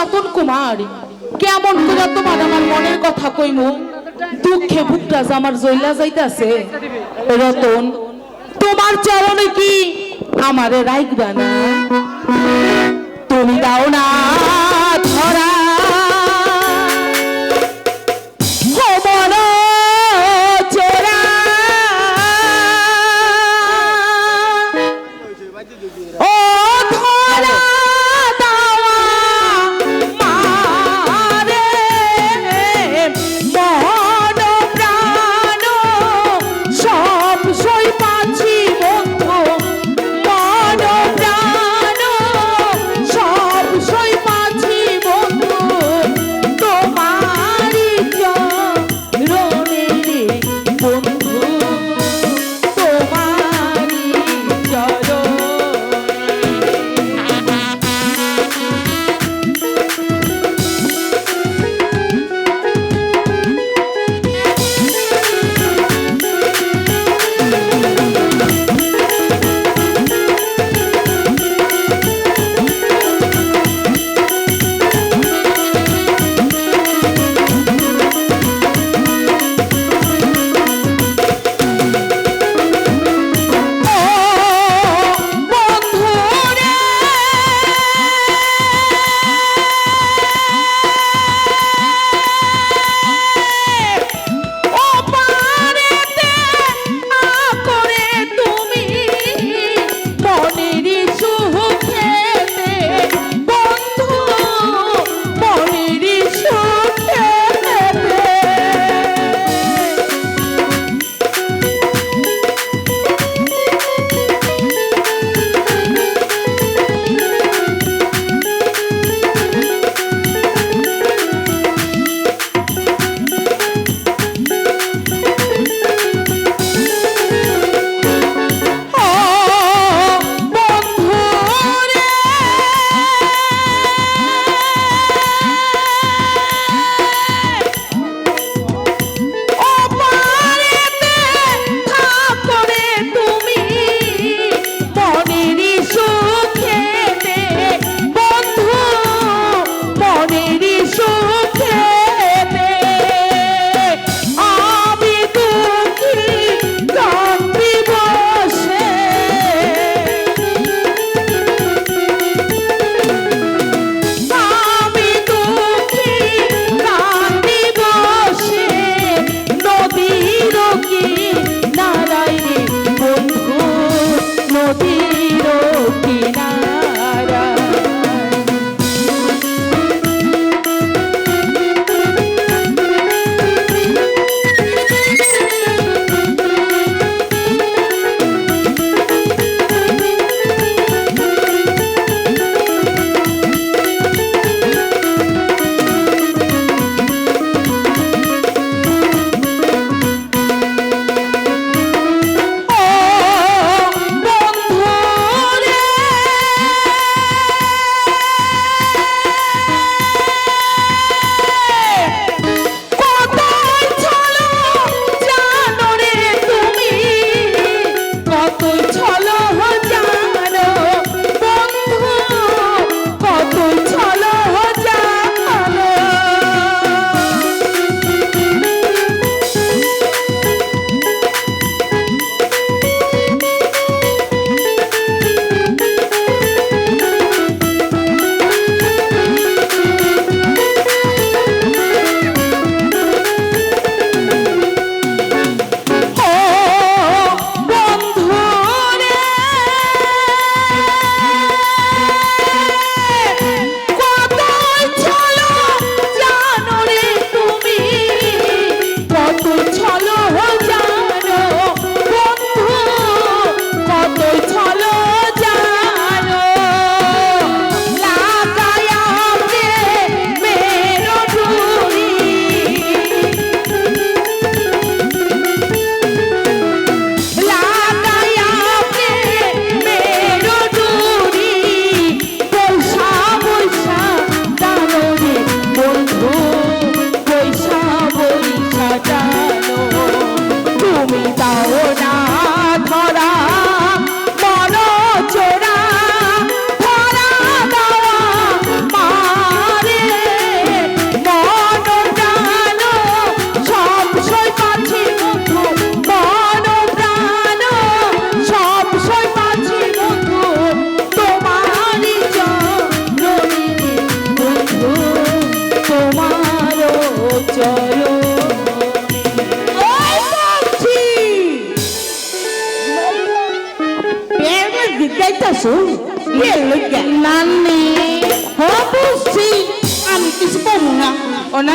রতন কুমার, কেমন করে তোমার আমার মনের কথা কইমু? দুঃখে বুকটা আমার জইলা যাইতাছে। রতন, তোমার চরণে কি আমারে রাখবা না? তুমি দাও না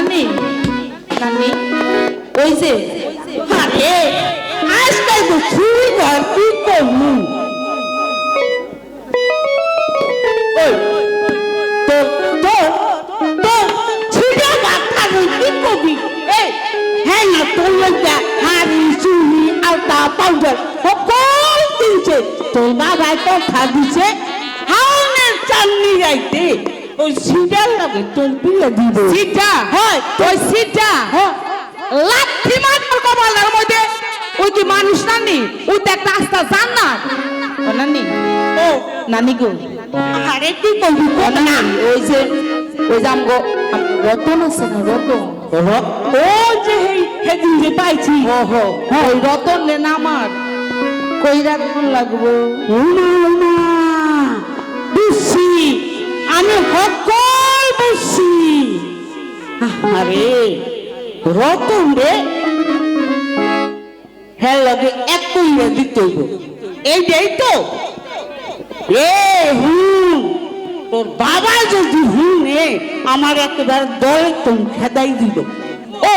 নানি নানি ওই যে, আরে, আজকাল তো চুরি কর কি ওই, তোর এই হ্যাঁ হাড়ি চুরি আলতা, পাউডার সকল দিয়েছে তোর বাবায় কথা দিছে, হাওনের চাননি যাইতে ওই সিটার লাগে তোর বিয়ে দিব? সিটটা হয়। ওই সিটটা। হ্যাঁ। লাঠি মারবো কপালের মধ্যে। ওই কি মানুষ নানি? ওই তো একটা আস্তা জান্নাত। ও নানি। ও নানি গো। আরে করবি ও নানি ওই যে ওই যে আমগো রতন আছে না রতন? ও যে হেদিন যে পাইছি। ওহো। ওই রতন রে না আমার। কই রাখুন লাগবো? উমা উমা। বুঝছি আমি সকল বুঝছি আরে রতন রে। হ্যাঁ লাগে এক কইরা দিতে হইব। এইটাই তো। এ হুম তোর বাবা যদি হুনে আমার একবার দল তুমি খেদাই দিল। ও